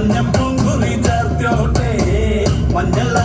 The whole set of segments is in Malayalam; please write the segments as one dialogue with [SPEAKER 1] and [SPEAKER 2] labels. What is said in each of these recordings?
[SPEAKER 1] മഞ്ഞ പൂങ്കുറി ചേർത്തോട്ടെ
[SPEAKER 2] മഞ്ഞളാ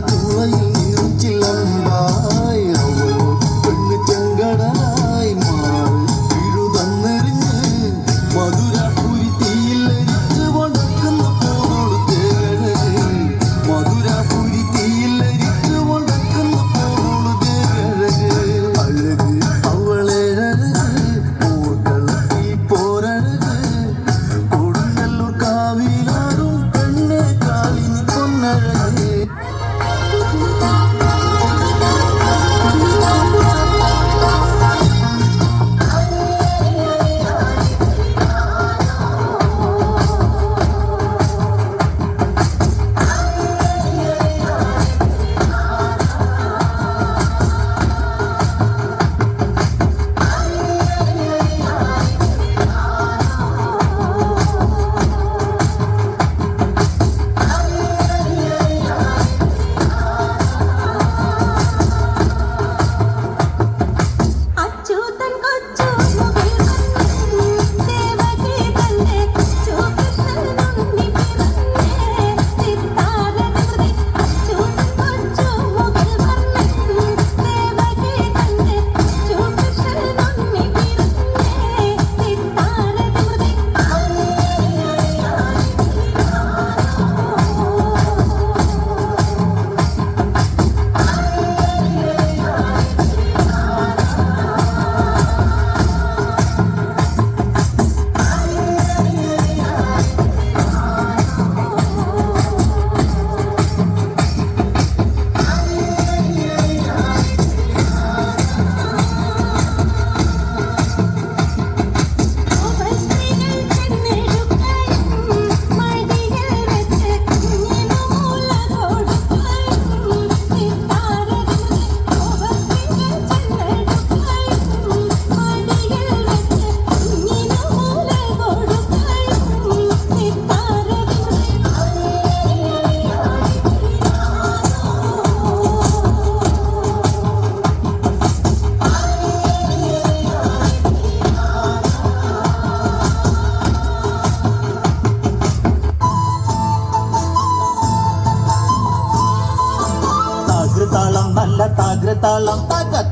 [SPEAKER 3] Của.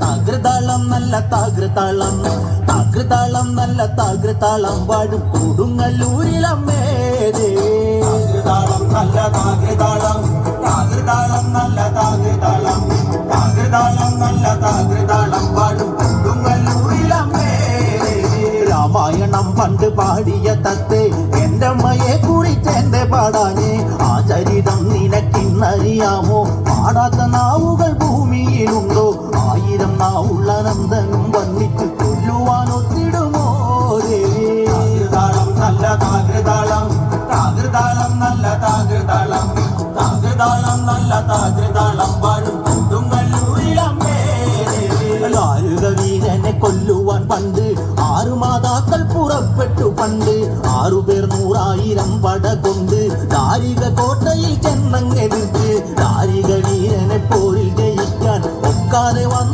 [SPEAKER 4] താകൃതാളം നല്ല താകൃതാളം. താകൃതാളം നല്ല താകൃതാളം വാഴും കൊടുങ്ങല്ലൂരിലമ്മേ താകൃതാളം നല്ല താകൃതാളം. താകൃതാളം നല്ല താകൃതാളം. താകൃതാളം നല്ല താകൃതാളം വാഴും രാമായണം പണ്ട് പാടിയ തത്തേ. എന്റെ അമ്മയെ കുറിച്ച് എന്റെ പാടാനെ. ആ ചരിതം നിനക്കിന്നറിയാമോ? പാടാത്ത നാവുകൾ ഭൂമിയിലുണ്ടോ? ആയിരം നാവുള്ള നന്ദനും വന്നിട്ട് കൊല്ലുവാൻ ഒത്തിടുമോ താകൃതാളം നല്ല താകൃതാളം. താകൃതാളം നല്ല താകൃതാളം. താകൃതാളം നല്ല താകൃതാളം. പണ്ട് ആറുപേർ നൂറായിരം പട കൊണ്ട് കോട്ടയിൽ ചെന്നങ്ങെതിർത്ത് താരിക വീരനെ പോരിൽ ജയിക്കാൻ ഒക്കാതെ
[SPEAKER 5] വന്നു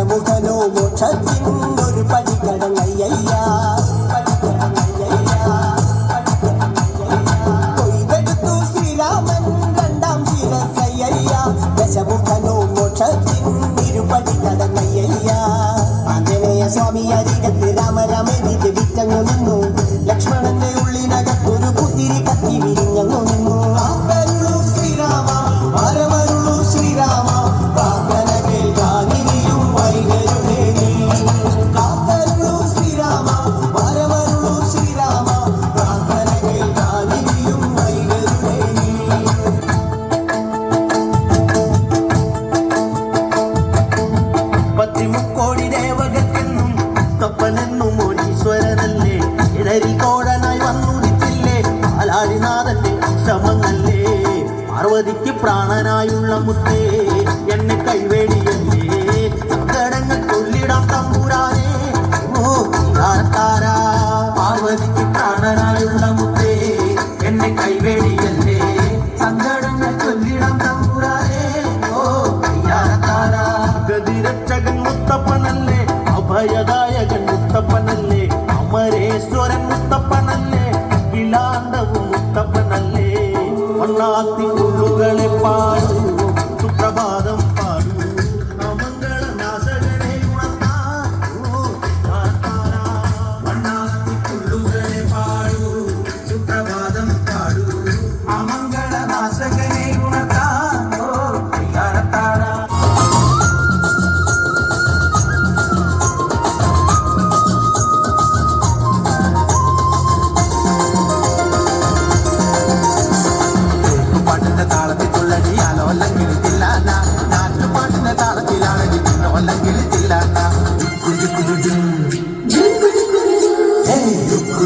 [SPEAKER 5] మోక్షము కను మోక్ష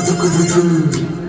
[SPEAKER 5] do do do.